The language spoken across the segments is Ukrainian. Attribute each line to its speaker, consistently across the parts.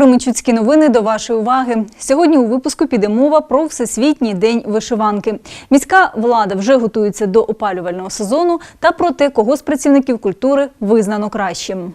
Speaker 1: Кременчуцькі новини до вашої уваги. Сьогодні у випуску піде мова про Всесвітній день вишиванки. Міська влада вже готується до опалювального сезону та про те, кого з працівників культури визнано кращим.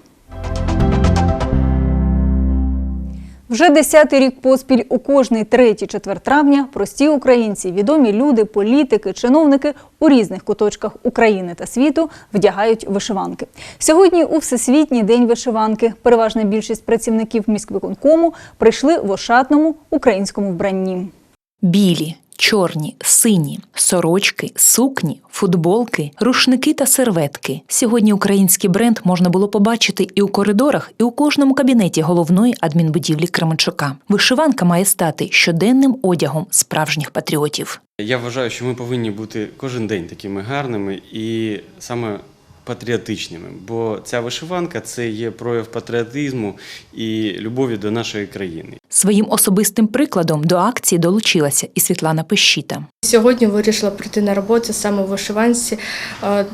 Speaker 1: Вже десятий рік поспіль у кожний третій четвер травня прості українці, відомі люди, політики, чиновники у різних куточках України та світу вдягають вишиванки. Сьогодні у Всесвітній день вишиванки переважна більшість працівників міськвиконкому прийшли в ошатному українському вбранні.
Speaker 2: Білі, чорні, сині, сорочки, сукні, футболки, рушники та серветки. Сьогодні український бренд можна було побачити і у коридорах, і у кожному кабінеті головної адмінбудівлі Кременчука. Вишиванка має стати щоденним одягом справжніх патріотів.
Speaker 3: Я вважаю, що ми повинні бути кожен день такими гарними і саме патріотичними, бо ця вишиванка це є прояв патріотизму і любові до нашої країни.
Speaker 2: Своїм особистим прикладом до акції долучилася і Світлана Пещіта.
Speaker 4: Сьогодні вирішила прийти на роботу саме в вишиванці. Е,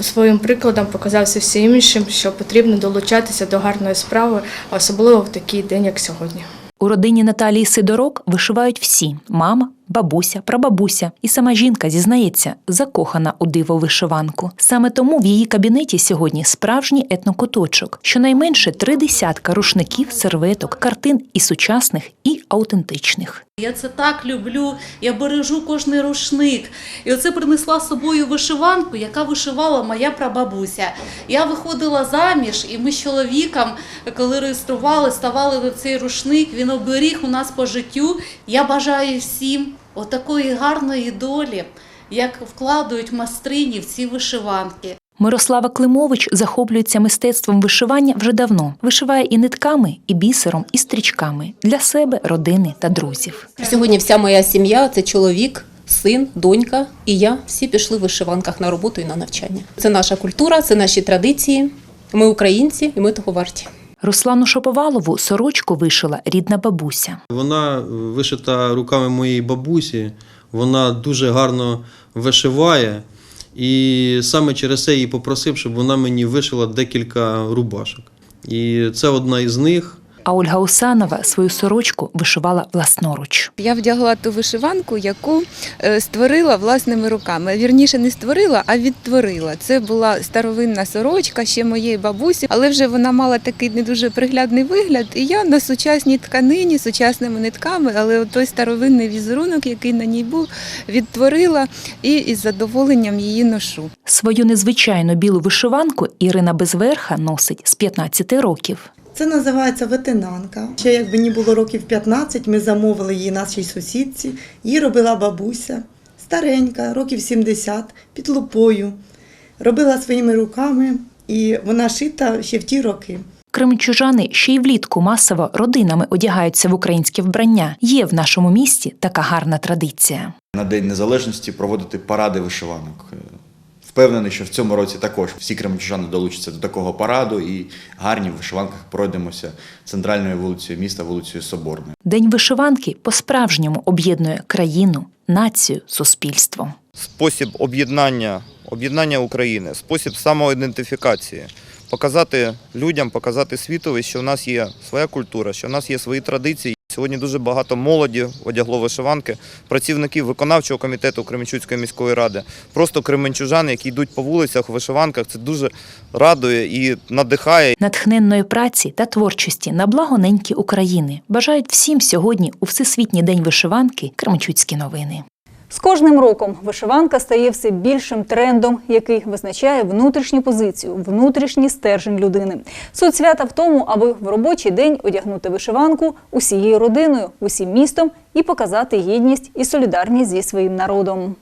Speaker 4: Своїм прикладом показався всім іншим, що потрібно долучатися до гарної справи, особливо в такий день, як сьогодні.
Speaker 2: У родині Наталії Сидорок вишивають всі: мама, бабуся, прабабуся. І сама жінка зізнається, закохана у диво вишиванку. Саме тому в її кабінеті сьогодні справжній етнокуточок, щонайменше три десятка рушників, серветок, картин і сучасних, і аутентичних.
Speaker 5: Я це так люблю, я бережу кожний рушник. І оце принесла з собою вишиванку, яка вишивала моя прабабуся. Я виходила заміж, і ми з чоловіком, коли реєстрували, ставали на цей рушник, він оберіг у нас по життю. Я бажаю всім отакої гарної долі, як вкладають майстрині в ці вишиванки.
Speaker 2: Мирослава Климович захоплюється мистецтвом вишивання вже давно. Вишиває і нитками, і бісером, і стрічками для себе, родини та друзів.
Speaker 6: Сьогодні вся моя сім'я це чоловік, син, донька і я. Всі пішли в вишиванках на роботу і на навчання. Це наша культура, це наші традиції. Ми українці, і ми того варті.
Speaker 2: Руслану Шоповалову сорочку вишила рідна бабуся.
Speaker 7: Вона вишита руками моєї бабусі, вона дуже гарно вишиває. І саме через це її попросив, щоб вона мені вишила декілька рубашок. І це одна із них.
Speaker 2: А Ольга Усанова свою сорочку вишивала власноруч.
Speaker 8: Я вдягла ту вишиванку, яку е, створила власними руками. Вірніше не створила, а відтворила. Це була старовинна сорочка ще моєї бабусі, але вже вона мала такий не дуже приглядний вигляд. І я на сучасній тканині, сучасними нитками, але той старовинний візерунок, який на ній був, відтворила і із задоволенням її ношу.
Speaker 2: Свою незвичайну білу вишиванку Ірина Безверха носить з 15 років.
Speaker 9: Це називається ветенанка. Ще як мені було років 15, ми замовили її нашій сусідці. Її робила бабуся, старенька, років 70, під лупою. Робила своїми руками, і вона шита ще в ті роки.
Speaker 2: Кременчужани ще й влітку масово родинами одягаються в українське вбрання. Є в нашому місті така гарна традиція.
Speaker 10: на День Незалежності проводити паради вишиванок. Впевнений, що в цьому році також всі кременчужани долучаться до такого параду і гарні в вишиванках пройдемося центральною вулицею міста, вулицею Соборною.
Speaker 2: День вишиванки по-справжньому об'єднує країну, націю, суспільство.
Speaker 11: спосіб об'єднання, об'єднання України, спосіб самоідентифікації, показати людям, показати світові, що в нас є своя культура, що в нас є свої традиції. Сьогодні дуже багато молоді одягло вишиванки, працівників виконавчого комітету Кременчуцької міської ради, просто кременчужани, які йдуть по вулицях у вишиванках. Це дуже радує і надихає.
Speaker 2: Натхненної праці та творчості на благо неньки України бажають всім сьогодні у Всесвітній день вишиванки Кременчуцькі новини.
Speaker 1: З кожним роком вишиванка стає все більшим трендом, який визначає внутрішню позицію, внутрішній стержень людини. Суть свята в тому, аби в робочий день одягнути вишиванку усією родиною, усім містом і показати єдність і солідарність зі своїм народом.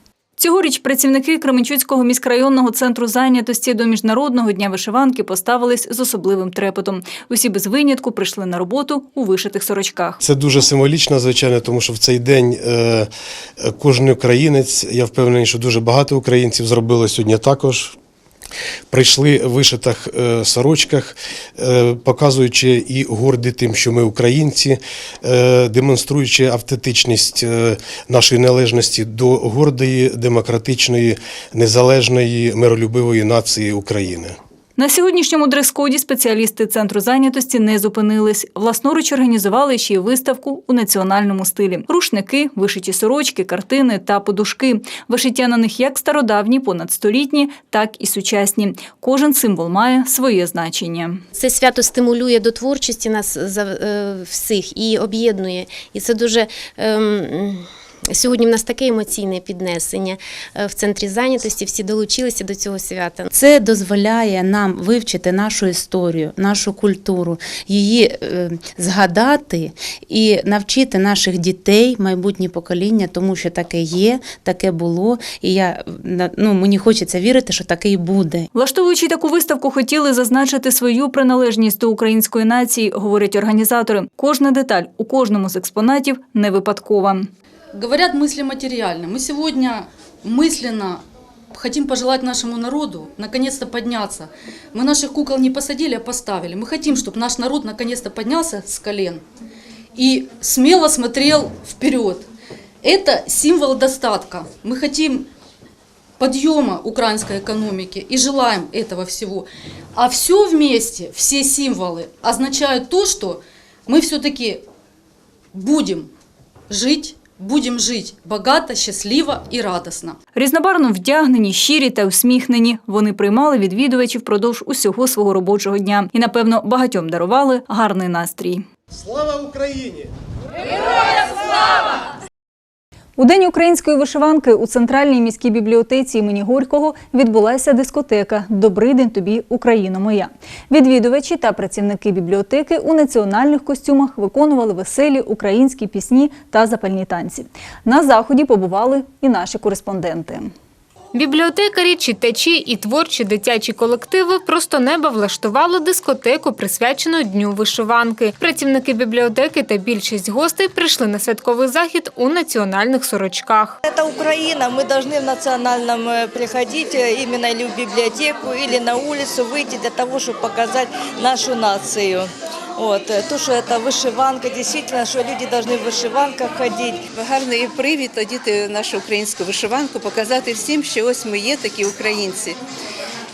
Speaker 1: Цьогоріч працівники Кременчуцького міськрайонного центру зайнятості до міжнародного дня вишиванки поставились з особливим трепетом. Усі без винятку прийшли на роботу у вишитих сорочках.
Speaker 12: Це дуже символічно, звичайно, тому що в цей день е, кожен українець, я впевнений, що дуже багато українців зробили сьогодні також. Прийшли в вишитих е, сорочках, е, показуючи і горді тим, що ми українці, е, демонструючи автентичність нашої належності до гордої, демократичної, незалежної, миролюбивої нації України.
Speaker 1: На сьогоднішньому дрес-коді спеціалісти центру зайнятості не зупинились. Власноруч організували ще й виставку у національному стилі: рушники, вишиті сорочки, картини та подушки. Вишиття на них як стародавні, понадстолітні, так і сучасні. Кожен символ має своє значення.
Speaker 13: Це свято стимулює до творчості нас е, всіх і об'єднує. І це дуже. ем, Сьогодні в нас таке емоційне піднесення е, в центрі зайнятості. Всі долучилися до цього свята.
Speaker 6: Це дозволяє нам вивчити нашу історію, нашу культуру, її е, згадати і навчити наших дітей, майбутнє покоління, тому що таке є, таке було. І я на- ну, мені хочеться вірити, що таке і буде.
Speaker 1: Влаштовуючи таку виставку, хотіли зазначити свою приналежність до української нації, говорять організатори. Кожна деталь у кожному з експонатів не випадкова.
Speaker 5: Говорят мысли материальны. Мы сегодня мысленно хотим пожелать нашему народу наконец-то подняться. Мы наших кукол не посадили, а поставили. Мы хотим, чтобы наш народ наконец-то поднялся с колен и смело смотрел вперед. Это символ достатка. Мы хотим подъема украинской экономики и желаем этого всего. А все вместе, все символы означают то, что мы все-таки будем жить, будем жити багато, щасливо і радостно.
Speaker 1: Різнобарно вдягнені, щирі та усміхнені. Вони приймали відвідувачів впродовж усього свого робочого дня і, напевно, багатьом дарували гарний настрій.
Speaker 12: Слава Україні!
Speaker 1: У День української вишиванки у центральній міській бібліотеці імені Горького відбулася дискотека Добрий день тобі, Україна моя. Відвідувачі та працівники бібліотеки у національних костюмах виконували веселі українські пісні та запальні танці. На заході побували і наші кореспонденти.
Speaker 14: Бібліотекарі, читачі і творчі дитячі колективи просто неба влаштували дискотеку, присвячену Дню вишиванки. Працівники бібліотеки та більшість гостей прийшли на святковий захід у національних сорочках.
Speaker 15: Это Украина, мы должны в национальном э, приходить э, именно или в библиотеку, или на улицу выйти для того, чтобы показать нашу нацию. Вот. э, То, что это вышиванка, действительно, что люди должны в вышиванках ходить.
Speaker 8: Гарний привід одіти нашу українську вишиванку, показати всім, що ось ми є такі українці.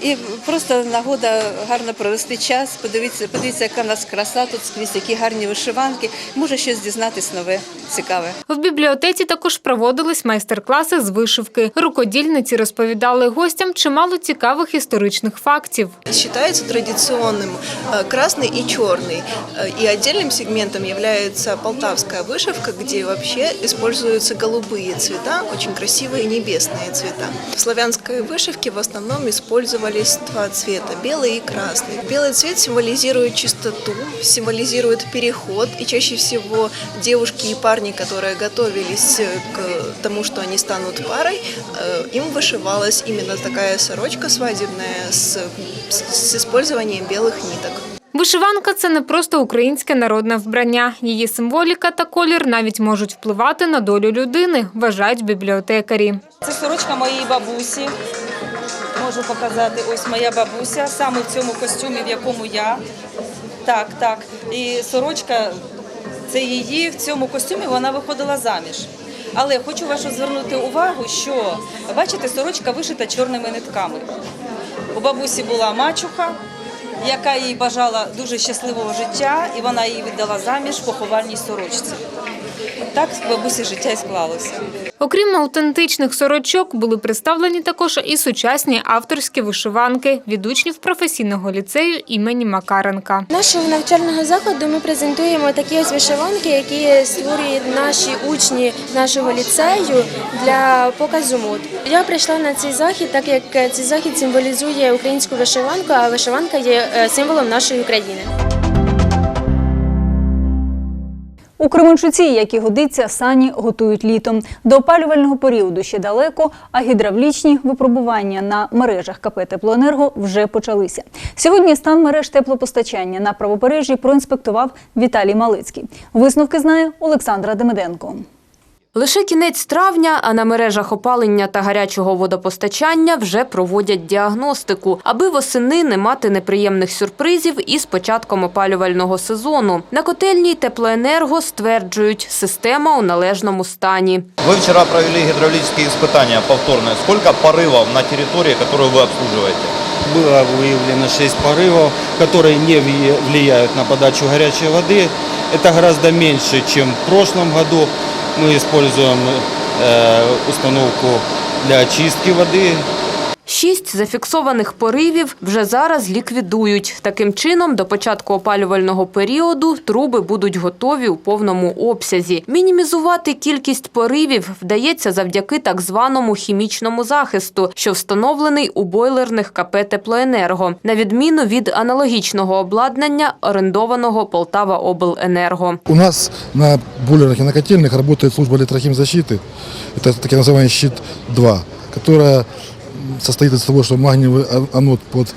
Speaker 8: І просто нагода гарно провести час, подивитися, подивитися, яка в нас краса тут скрізь, які гарні вишиванки. Може щось дізнатись нове, цікаве.
Speaker 14: В бібліотеці також проводились майстер-класи з вишивки. Рукодільниці розповідали гостям чимало цікавих історичних фактів.
Speaker 16: Считается традиционным э, красный и черный. Э, И отдельным сегментом является полтавская вышивка, где вообще используются голубые цвета, очень красивые небесные цвета. В славянской вышивке в основном использовались два цвета – белый и красный. Белый цвет символизирует чистоту, символизирует переход, и чаще всего девушки и парни, которые готовились э, к тому, что они станут парой, э, им вышивалась именно такая сорочка свадебная с, с использованием белых ниток.
Speaker 14: Вишиванка це не просто українське народне вбрання. Її символіка та колір навіть можуть впливати на долю людини, вважають бібліотекарі.
Speaker 15: Це сорочка моєї бабусі. Можу показати. Ось моя бабуся, саме в цьому костюмі, в якому я. Так, так. І сорочка це її в цьому костюмі вона виходила заміж. Але хочу вашу звернути увагу, що бачите, сорочка вишита чорними нитками. У бабусі була мачуха, яка їй бажала дуже щасливого життя, і вона її віддала заміж поховальній сорочці. Так в бабусі життя і склалося.
Speaker 14: Окрім аутентичних сорочок, були представлені також і сучасні авторські вишиванки від учнів професійного ліцею імені Макаренка.
Speaker 17: Нашого навчального заходу ми презентуємо такі ось вишиванки, які створюють наші учні нашого ліцею для показу мод. Я прийшла на цей захід, так як цей захід символізує українську вишиванку, а вишиванка є е, символом нашої України.
Speaker 1: У Кременчуці, як і годиться, сані готують літом. До опалювального періоду ще далеко, а гідравлічні випробування на мережах КП «Теплоенерго» вже почалися. Сьогодні стан мереж теплопостачання на правобережжі проінспектував Віталій Малицький. Висновки знає Олександра Демиденко.
Speaker 18: Лише кінець травня, а на мережах опалення та гарячого водопостачання вже проводять діагностику, аби восени не мати неприємних сюрпризів із початком опалювального сезону. На котельній теплоенерго стверджують, система у належному стані.
Speaker 11: Вы вчера провели гидравлические испытания повторные. Сколько порывов на территории, которую вы обслуживаете?
Speaker 19: было выявлено 6 порывов, которые не влия- влияют на подачу горячей воды. Это гораздо меньше, чем в прошлом году. Мы используем э, установку для очистки воды.
Speaker 18: Шість зафіксованих поривів вже зараз ліквідують. Таким чином, до початку опалювального періоду труби будуть готові у повному обсязі. Мінімізувати кількість поривів вдається завдяки так званому хімічному захисту, що встановлений у бойлерних КП «Теплоенерго», на відміну від аналогічного обладнання, орендованого Полтава Обленерго.
Speaker 20: У нас на бойлерах и на котельных работает служба электрохимзащиты. Это так называемый щит-2, которая состоит из того, что магниевый а- анод под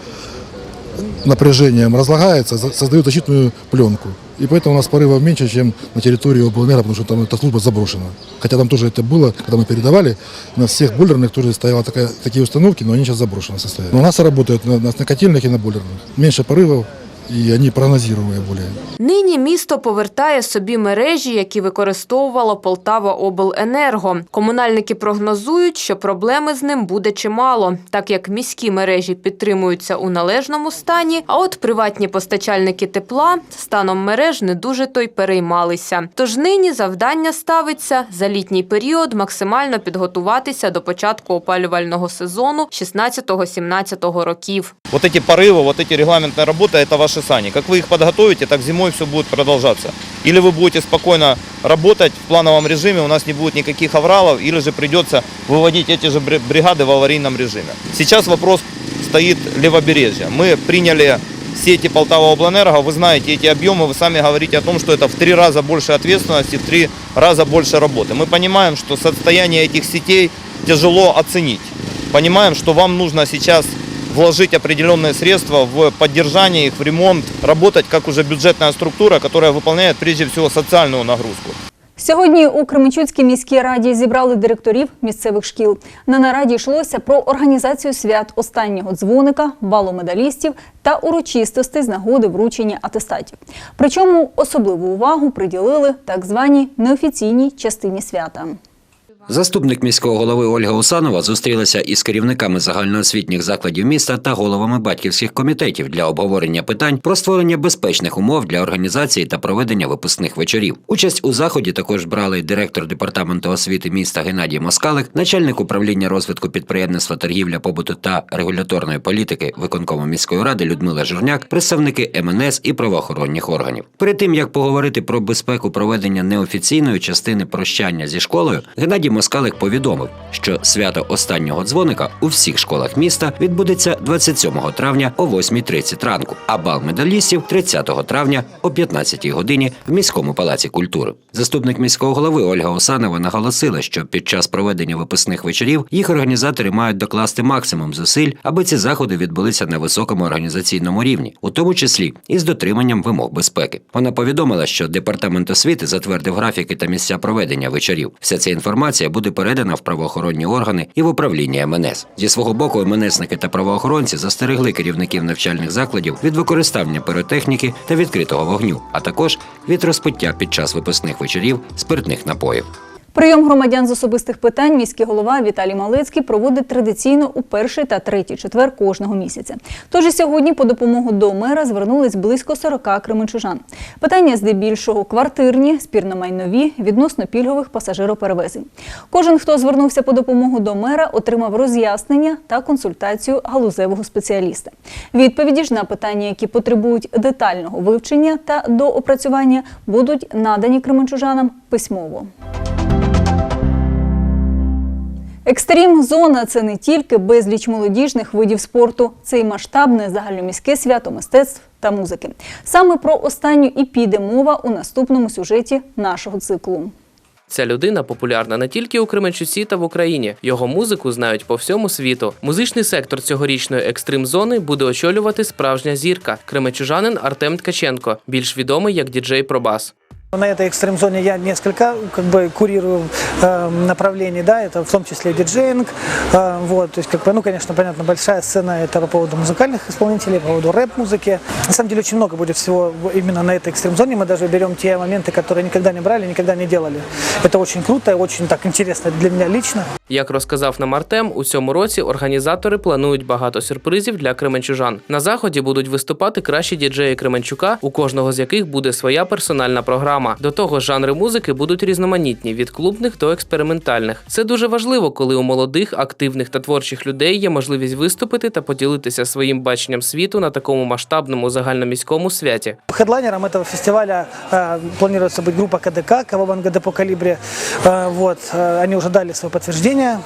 Speaker 20: напряжением разлагается, за- создает защитную пленку. И поэтому у нас порывов меньше, чем на территории облэнерго, потому что там эта служба заброшена. Хотя там тоже это было, когда мы передавали, на всех бойлерных тоже стояла такая, такие установки, но они сейчас заброшены состоянии. Но у нас работают на, на котельных и на бойлерных. Меньше порывов, и они прогнозируемые более.
Speaker 18: Нині місто повертає собі мережі, які використовувало Полтава Обленерго. Комунальники прогнозують, що проблеми з ним буде чимало, так як міські мережі підтримуються у належному стані, а от приватні постачальники тепла станом мереж не дуже то й переймалися. Тож нині завдання ставиться за літній період максимально підготуватися до початку опалювального сезону 16-17 років.
Speaker 11: Вот эти порывы, вот эти регламентные работы, это ваши сани. Как вы их подготовите, так зимой все будет продолжаться. Или вы будете спокойно работать в плановом режиме, у нас не будет никаких авралов, или же придется выводить эти же бри- бригады в аварийном режиме. Сейчас вопрос стоит левобережье. Мы приняли сети Полтава Обленерго, вы знаете эти объемы, вы сами говорите о том, что это в три раза больше ответственности, в три раза больше работы. Мы понимаем, что состояние этих сетей тяжело оценить. Понимаем, что вам нужно сейчас вложить определенные средства в поддержание их, в ремонт, работать как уже бюджетная структура, которая выполняет прежде всего социальную нагрузку.
Speaker 1: Сьогодні у Кременчуцькій міській раді зібрали директорів місцевих шкіл. На нараді йшлося про організацію свят останнього дзвоника, балу медалістів та урочистостей з нагоди вручення атестатів. Причому особливу увагу приділили так званій неофіційній частині свята.
Speaker 21: Заступник міського голови Ольга Усанова зустрілася із керівниками загальноосвітніх закладів міста та головами батьківських комітетів для обговорення питань про створення безпечних умов для організації та проведення випускних вечорів. Участь у заході також брали директор департаменту освіти міста Геннадій Москалик, начальник управління розвитку підприємництва торгівля побуту та регуляторної політики виконкому міської ради Людмила Журняк, представники МНС і правоохоронних органів. Перед тим як поговорити про безпеку проведення неофіційної частини прощання зі школою, Геннадій Москалик повідомив, що свято останнього дзвоника у всіх школах міста відбудеться 27 травня о 8.30 ранку, а бал медалістів 30 травня о 15 годині в міському палаці культури. Заступник міського голови Ольга Осанова наголосила, що під час проведення випускних вечорів їх організатори мають докласти максимум зусиль, аби ці заходи відбулися на високому організаційному рівні, у тому числі і з дотриманням вимог безпеки. Вона повідомила, що департамент освіти затвердив графіки та місця проведення вечорів. Вся ця інформація буде передана в правоохоронні органи і в управління МНС. Зі свого боку, МНСники та правоохоронці застерегли керівників навчальних закладів від використання піротехніки та відкритого вогню, а також від розпиття під час випускних вечорів спиртних напоїв.
Speaker 1: Прийом громадян з особистих питань міський голова Віталій Малецький проводить традиційно у перший та третій четвер кожного місяця. Тож і сьогодні по допомогу до мера звернулись близько 40 кременчужан. Питання здебільшого квартирні, спірно-майнові, відносно пільгових пасажироперевезень. Кожен, хто звернувся по допомогу до мера, отримав роз'яснення та консультацію галузевого спеціаліста. Відповіді ж на питання, які потребують детального вивчення та доопрацювання, будуть надані кременчужанам письмово. Екстрім зона це не тільки безліч молодіжних видів спорту, це й масштабне загальноміське свято мистецтв та музики. Саме про останню і піде мова у наступному сюжеті нашого циклу.
Speaker 22: Ця людина популярна не тільки у Кременчуці та в Україні. Його музику знають по всьому світу. Музичний сектор цьогорічної екстрим зони буде очолювати справжня зірка кременчужанин Артем Ткаченко, більш відомий як діджей Пробас.
Speaker 23: На этой экстрим-зоне я несколько как бы курирую э, направлений, да, это в том числе диджеинг, э, вот, то есть, как бы, ну, конечно, понятно, большая сцена это по поводу музыкальных исполнителей, по поводу рэп-музыки. На самом деле очень много будет всего в- именно на этой экстрим-зоне, мы даже берем те моменты, которые никогда не брали, никогда не делали. Это очень круто и очень так интересно для меня лично.
Speaker 22: Як розказав нам Артем, у цьому році організатори планують багато сюрпризів для кременчужан. На заході будуть виступати кращі діджеї Кременчука, у кожного з яких буде своя персональна програма. До того ж, жанри музики будуть різноманітні від клубних до експериментальних. Це дуже важливо, коли у молодих, активних та творчих людей є можливість виступити та поділитися своїм баченням світу на такому масштабному загальноміському святі.
Speaker 23: Хедлайнером этого фестиваля э, планируется быть группа КДК, Кавабанга Депо Калибри. Э, вот, э, они уже дали свое подтверждение.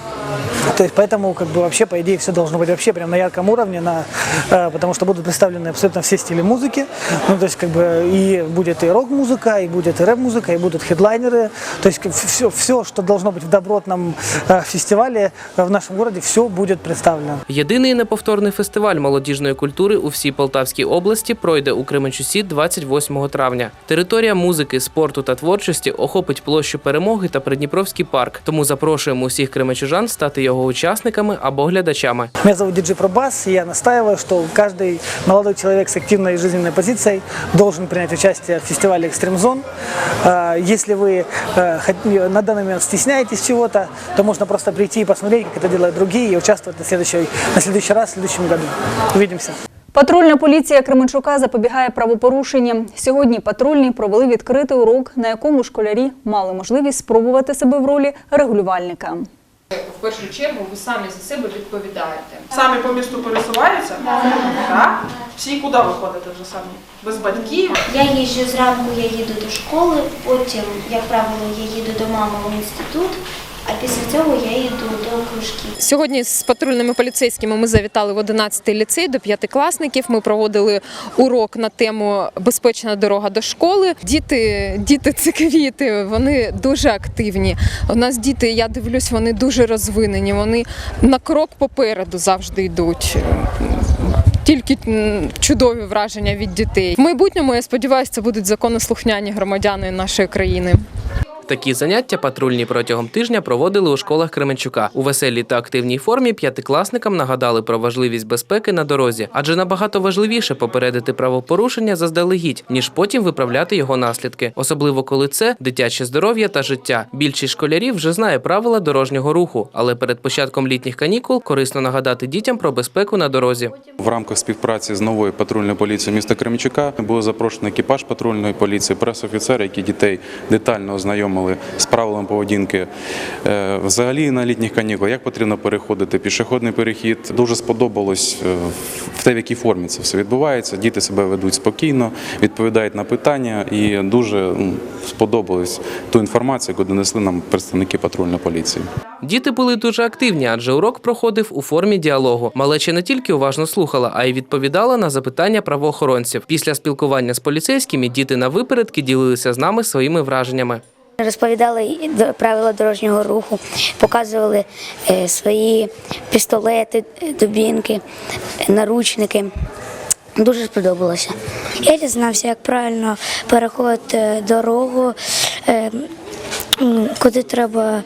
Speaker 23: То есть поэтому как бы вообще по идее все должно быть вообще прям на ярком уровне, на, э, потому что будут представлены абсолютно все стили музыки. Ну то есть как бы и будет и рок-музыка, и будет и рэп-музыка, и будут хедлайнеры. То есть все, все, что должно быть в добротном э, фестивале э, в нашем городе, все будет представлено.
Speaker 22: Єдиний неповторний фестиваль молодіжної культури у всій Полтавській області пройде у Кременчусі 28 травня. Територія музики, спорту та творчості охопить площу перемоги та Придніпровський парк. Тому запрошуємо усіх кременчужан стати його учасниками або глядачами.
Speaker 23: Меня зовут Диджей Пробас, и я настаиваю, что каждый молодой человек с активной жизненной позицией должен принять участие в фестивале «Экстрим Зон». А, Если вы э, хот- на данный момент стесняетесь чего-то, то можно просто прийти и посмотреть, как это делают другие, и участвовать на следующий, на следующий раз, в следующем году. Увидимся.
Speaker 1: Патрульна поліція Кременчука запобігає правопорушенням. Сьогодні патрульні провели відкритий урок, на якому школярі мали можливість спробувати себе в ролі регулювальника.
Speaker 24: В першу чергу ви самі за себе відповідаєте.
Speaker 25: Самі по місту пересуваються? Так. Всі куди виходите вже самі? Без батьків?
Speaker 26: Я їжджу зранку, я їду до школи, потім, як правило, я їду до мами в інститут, а після цього я йду до кружків.
Speaker 18: Сьогодні з патрульними поліцейськими ми завітали в 11-й ліцей до п'ятикласників. Ми проводили урок на тему Безпечна дорога до школи. Діти, діти це квіти, вони дуже активні. У нас діти, я дивлюсь, вони дуже розвинені. Вони на крок попереду завжди йдуть. Тільки чудові враження від дітей. В майбутньому я сподіваюся, це будуть законослухняні громадяни нашої країни.
Speaker 22: Такі заняття патрульні протягом тижня проводили у школах Кременчука. У веселій та активній формі п'ятикласникам нагадали про важливість безпеки на дорозі, адже набагато важливіше попередити правопорушення заздалегідь, ніж потім виправляти його наслідки, особливо коли це дитяче здоров'я та життя. Більшість школярів вже знає правила дорожнього руху, але перед початком літніх канікул корисно нагадати дітям про безпеку на дорозі.
Speaker 27: В рамках співпраці з новою патрульною поліцією міста Кременчука було запрошено екіпаж патрульної поліції, пресофіцери, які дітей детально ознайомили з правилами поведінки. Е, Взагалі на літніх канікулах, як потрібно переходити пішохідний перехід. Дуже сподобалось е, в те, в якій формі це все відбувається. Діти себе ведуть спокійно, відповідають на питання і дуже сподобалось ту інформацію, яку донесли нам представники патрульної поліції.
Speaker 22: Діти були дуже активні, адже урок проходив у формі діалогу. Малеча не тільки уважно слухала, а й відповідала на запитання правоохоронців. Після спілкування з поліцейськими діти на випередки ділилися з нами своїми враженнями.
Speaker 26: Розповідали правила дорожнього руху, показували е, свої пістолети, е, дубінки, наручники. Дуже сподобалося. Я дізнався, як правильно переходити дорогу, е, куди треба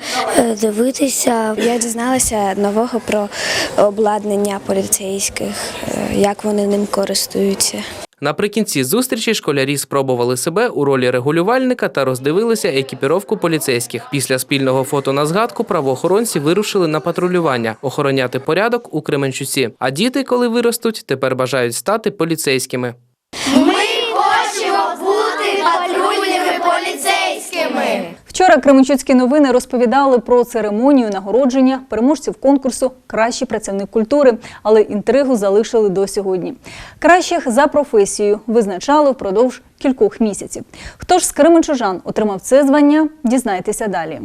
Speaker 26: дивитися.
Speaker 17: Я дізналася нового про обладнання поліцейських, як вони ним користуються.
Speaker 22: Наприкінці зустрічі школярі спробували себе у ролі регулювальника та роздивилися екіпіровку поліцейських. Після спільного фото на згадку правоохоронці вирушили на патрулювання, охороняти порядок у Кременчуці. А діти, коли виростуть, тепер бажають стати
Speaker 26: поліцейськими.
Speaker 1: Вчора Кременчуцькі новини розповідали про церемонію нагородження переможців конкурсу Кращий працівник культури, але інтригу залишили до сьогодні. Кращих за професією визначали впродовж кількох місяців. Хто ж з кременчужан отримав це звання? Дізнайтеся далі.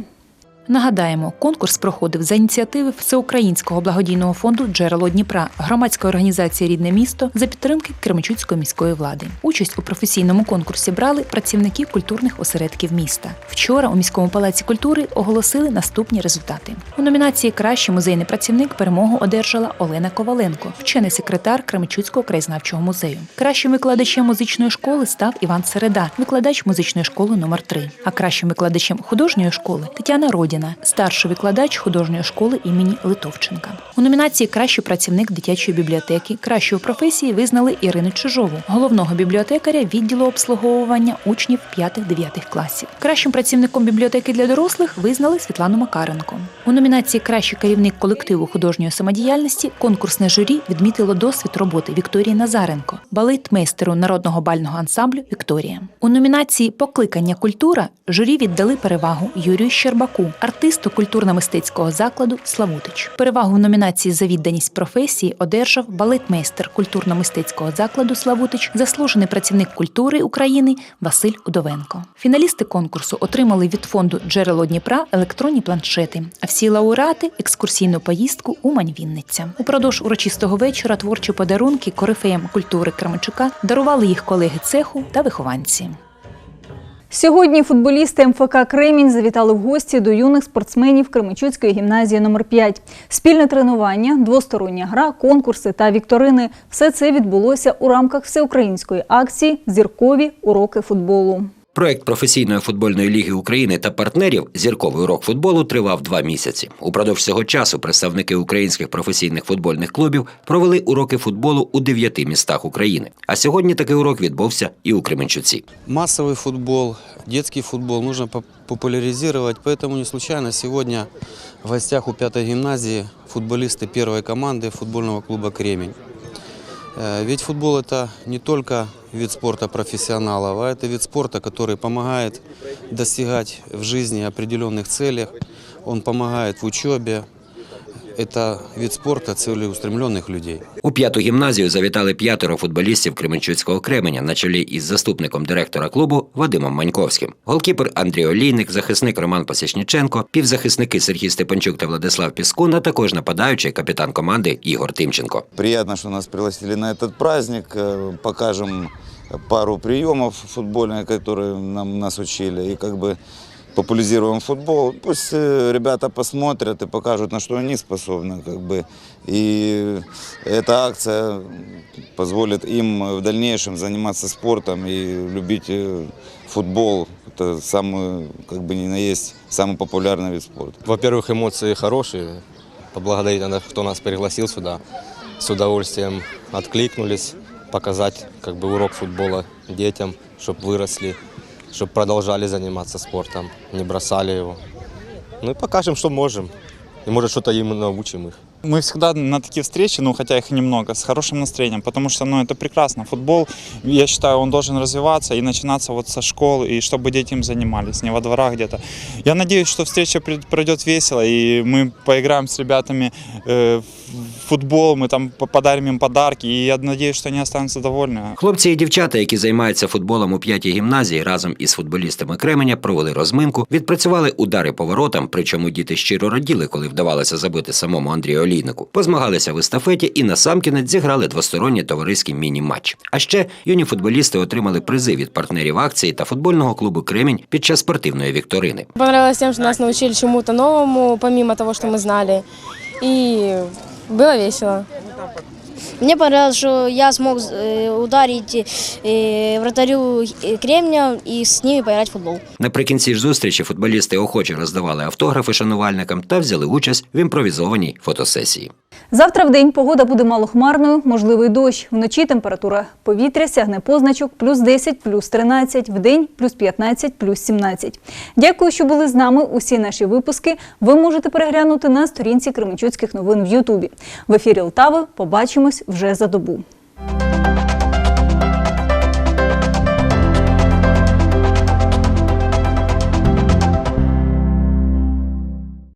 Speaker 2: Нагадаємо, конкурс проходив за ініціативи Всеукраїнського благодійного фонду Джерело Дніпра, громадської організації Рідне місто за підтримки Кременчуцької міської влади. Участь у професійному конкурсі брали працівники культурних осередків міста. Вчора у міському палаці культури оголосили наступні результати. У номінації Кращий музейний працівник перемогу одержала Олена Коваленко, вчений секретар Кременчуцького краєзнавчого музею. Кращим викладачем музичної школи став Іван Середа, викладач музичної школи номер 3 А кращим викладачем художньої школи Тетяна Родіна, старший викладач художньої школи імені Литовченка. У номінації Кращий працівник дитячої бібліотеки кращої професії визнали Ірину Чижову, головного бібліотекаря відділу обслуговування учнів 5-9 класів. Кращим працівником бібліотеки для дорослих визнали Світлану Макаренко. У номінації Кращий керівник колективу художньої самодіяльності конкурсне журі відмітило досвід роботи Вікторії Назаренко, балетмейстеру народного бального ансамблю Вікторія. У номінації Покликання культура журі віддали перевагу Юрію Щербаку, артисту культурно-мистецького закладу Славутич. Перевагу в номінації за відданість професії одержав балетмейстер культурно-мистецького закладу Славутич, заслужений працівник культури України Василь Удовенко. Фіналісти конкурсу отримали від фонду Джерело Дніпра електронні планшети, а всі лауреати екскурсійну поїздку Умань Вінниця. Упродовж урочистого вечора творчі подарунки корифеям культури Кременчука дарували їх колеги цеху та вихованці.
Speaker 1: Сьогодні футболісти МФК Кремінь завітали в гості до юних спортсменів Кременчуцької гімназії номер 5 Спільне тренування, двостороння гра, конкурси та вікторини – все це відбулося у рамках всеукраїнської акції Зіркові уроки футболу.
Speaker 21: Проект професійної футбольної ліги України та партнерів Зірковий урок футболу тривав два місяці. Упродовж цього часу представники українських професійних футбольних клубів провели уроки футболу у дев'яти містах України. А сьогодні такий урок відбувся і у Кременчуці.
Speaker 19: Массовый футбол, детский футбол нужно поп- популяризировать, поэтому не случайно сегодня в гостях у пятой гимназии футболисты первой команды футбольного клуба «Кремень». Э, Ведь футбол – это не только вид спорта профессионалов, а это вид спорта, который помогает достигать в жизни определенных целей, он помогает в учебе. Это вид спорта целеустремленных людей.
Speaker 21: У п'яту гімназію завітали п'ятеро футболістів Кременчуцького Кременя на чолі із заступником директора клубу Вадимом Маньковським. Голкіпер Андрій Олійник, захисник Роман Посічніченко, півзахисники Сергій Степанчук та Владислав Піскун, а також нападаючий капітан команди Ігор Тимченко.
Speaker 28: Приятно, что нас пригласили на этот праздник. Э, Покажем пару приемов футбольных, которые нам, нас учили. И как бы популяризируем футбол. Пусть э, ребята посмотрят и покажут, на что они способны. Как бы. И эта акция позволит им в дальнейшем заниматься спортом и любить э, футбол. Это самый, как бы ни на есть, самый популярный вид спорта.
Speaker 29: Во-первых, эмоции хорошие. Поблагодарить надо, кто нас пригласил сюда. С удовольствием откликнулись, показать как бы урок футбола детям, чтобы выросли, чтобы продолжали заниматься спортом, не бросали его. Ну и покажем, что можем. И может что-то им научим их.
Speaker 30: Мы всегда на такие встречи, ну хотя их и немного, с хорошим настроением, потому что ну, это прекрасно. Футбол, я считаю, он должен развиваться и начинаться вот со школ, и чтобы дети им занимались, не во дворах где-то. Я надеюсь, что встреча пред- пройдет весело, и мы поиграем с ребятами э, в футбол, мы там по- подарим им подарки, и я надеюсь, что они останутся довольны.
Speaker 21: Хлопці і дівчата, які займаються футболом у п'ятій гімназії, разом із футболістами Кременя провели розминку, відпрацювали удари по воротам, причому діти щиро раділи, коли вдавалося забити самому Андрію Олійнику. Позмагалися в естафеті і насамкінець зіграли двосторонній товариський міні-матч. А ще юні футболісти отримали призи від партнерів акції та футбольного клубу Кремінь під час спортивної вікторини.
Speaker 17: Понравилось тем, что нас научили чему-то новому, помимо того, что мы знали. И было весело.
Speaker 31: Мне понравилось, что я смог э, ударить э, вратарю э, Кремня и с ними поиграть в футбол.
Speaker 21: Наприкінці ж зустрічі футболісти охоче роздавали автографи шанувальникам та взяли участь в імпровізованій фотосесії.
Speaker 1: Завтра в день погода буде малохмарною, можливий дощ. Вночі температура повітря сягне позначок плюс 10, плюс 13, в день плюс 15, плюс 17. Дякую, що були з нами. Усі наші випуски ви можете переглянути на сторінці Кременчуцьких новин в Ютубі. В ефірі Лтави побачимось вже за добу.